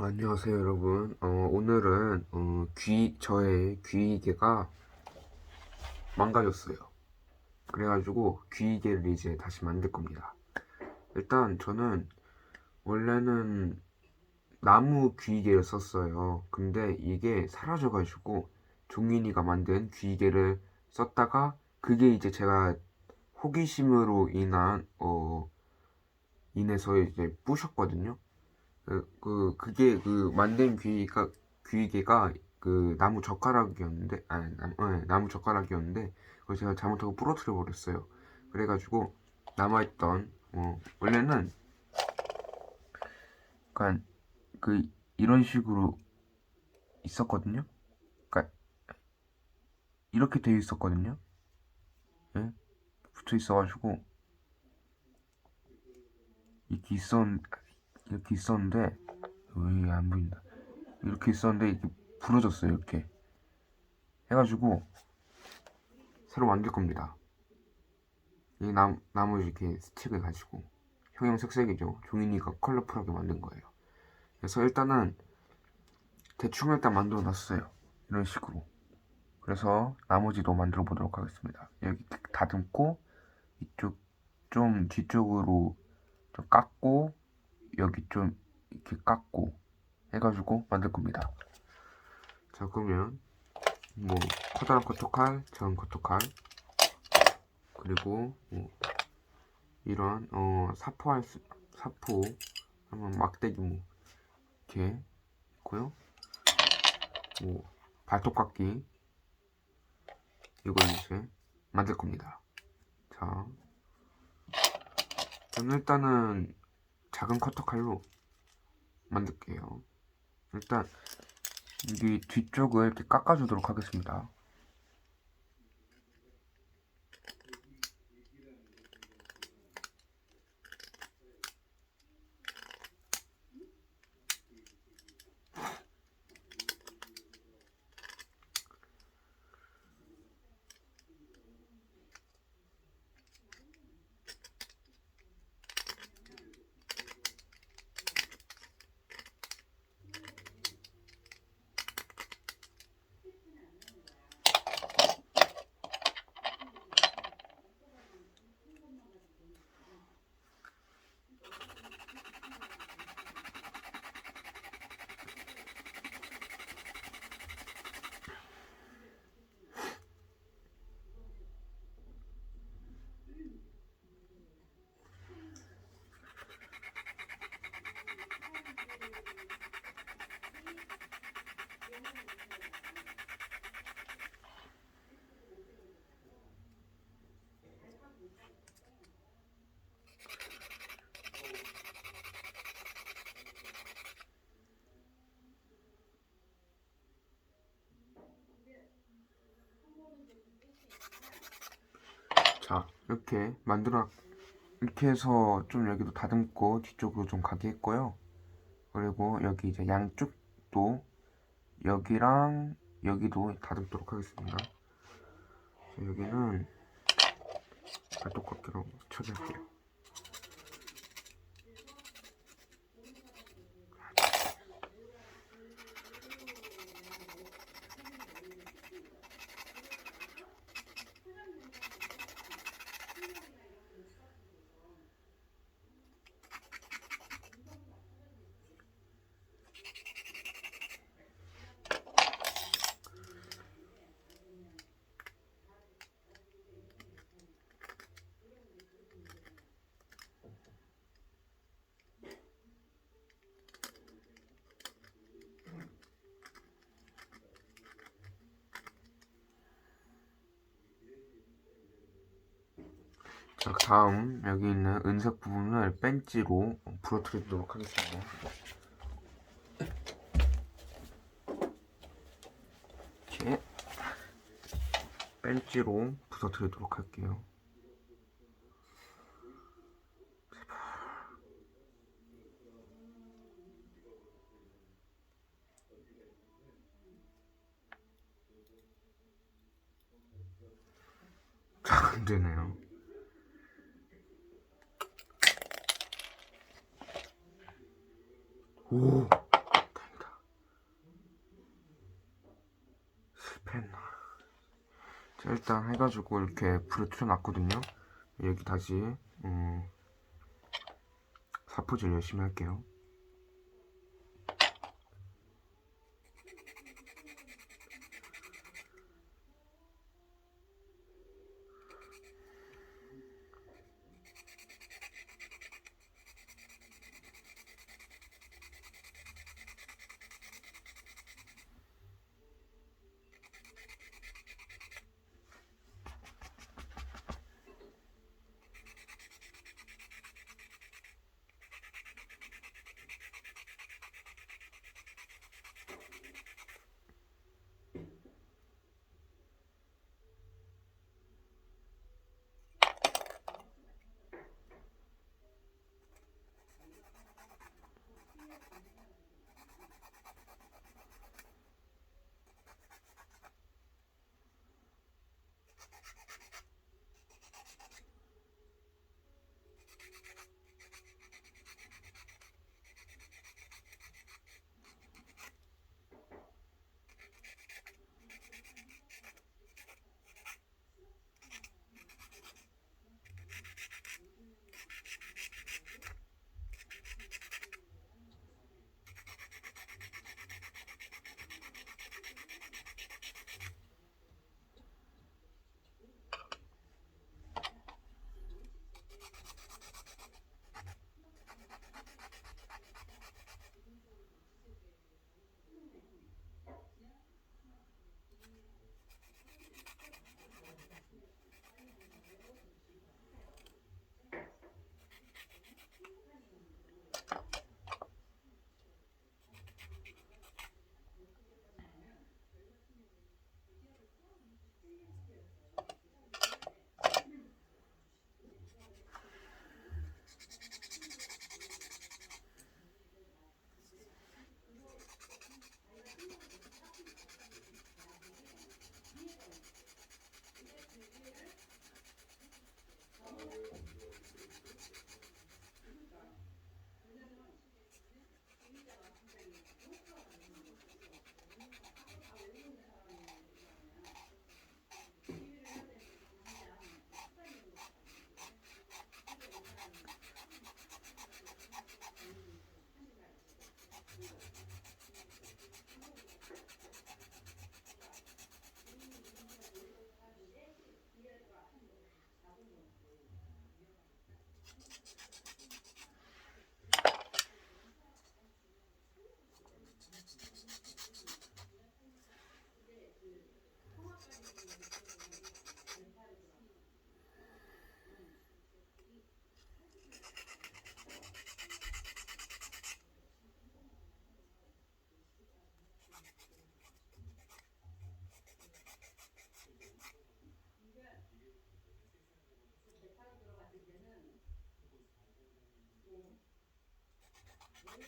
안녕하세요 여러분. 어, 오늘은 어, 귀 저의 귀이개가 망가졌어요. 그래가지고 귀이개를 이제 다시 만들 겁니다. 일단 저는 원래는 나무 귀이개를 썼어요. 근데 이게 사라져가지고 종인이가 만든 귀이개를 썼다가 그게 이제 제가 호기심으로 인한 어 인해서 이제 부셨거든요 그, 그, 그게 그 만든 귀가, 귀개가 그 나무 젓가락이었는데, 아니, 나무, 네, 나무 젓가락이었는데, 그걸 제가 잘못하고 부러뜨려 버렸어요. 그래가지고, 남아있던, 어, 원래는, 약간, 그, 이런 식으로 있었거든요? 그니까, 이렇게 되어 있었거든요? 예? 붙어 있어가지고, 이렇게 있었, 이렇게 있었는데 왜 안 보인다. 이렇게 있었는데 이렇게 부러졌어요 이렇게. 해가지고 새로 만들 겁니다. 이 남, 나무 이렇게 스틱을 가지고 형형색색이죠. 종인이가 컬러풀하게 만든 거예요. 그래서 일단은 대충 일단 만들어 놨어요. 이런 식으로. 그래서 나머지도 만들어 보도록 하겠습니다. 여기 다듬고 이쪽 좀 뒤쪽으로 좀 깎고 여기 좀 이렇게 깎고 해가지고 만들 겁니다. 자 그러면 뭐 커다란 커터칼, 작은 커터칼 그리고 뭐 이런 어 사포할 수, 사포 한번 막대기 뭐 이렇게 있고요. 뭐 발톱깎기 이걸 이제 만들 겁니다. 자, 저는 일단은 작은 커터 칼로 만들게요. 일단 여기 뒤쪽을 이렇게 깎아주도록 하겠습니다. 자 이렇게 만들어 이렇게 해서 좀 여기도 다듬고 뒤쪽으로 좀 가게 했고요. 그리고 여기 이제 양쪽도 여기랑 여기도 다듬도록 하겠습니다. 자, 여기는 발톱깎이로 쳐줄게요 자, 다음 여기 있는 은색 부분을 벤치로 부러뜨리도록 하겠습니다. 이렇게 벤치로 부서뜨리도록 할게요. 잘 안 되네요. 오, 된다. 스패너. 자, 일단 해가지고 이렇게 불을 틀어놨거든요. 여기 다시, 음, 사포질 열심히 할게요.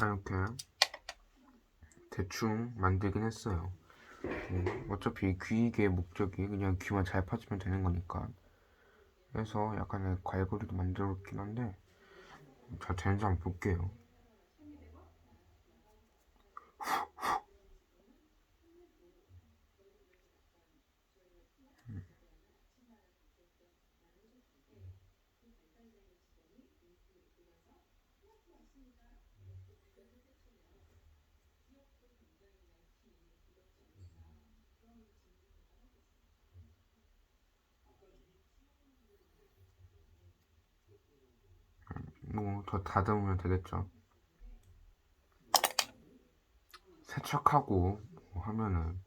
자 이렇게 대충 만들긴 했어요. 음, 어차피 귀이게 목적이 그냥 귀만 잘 파주면 되는 거니까. 그래서 약간의 갈고리도 만들었긴 한데 잘 되는지 한번 볼게요. 뭐 더 다듬으면 되겠죠. 세척하고 뭐 하면은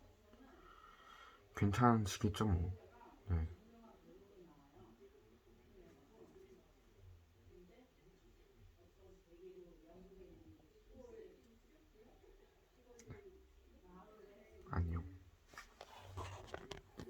괜찮으시겠죠 뭐. 네.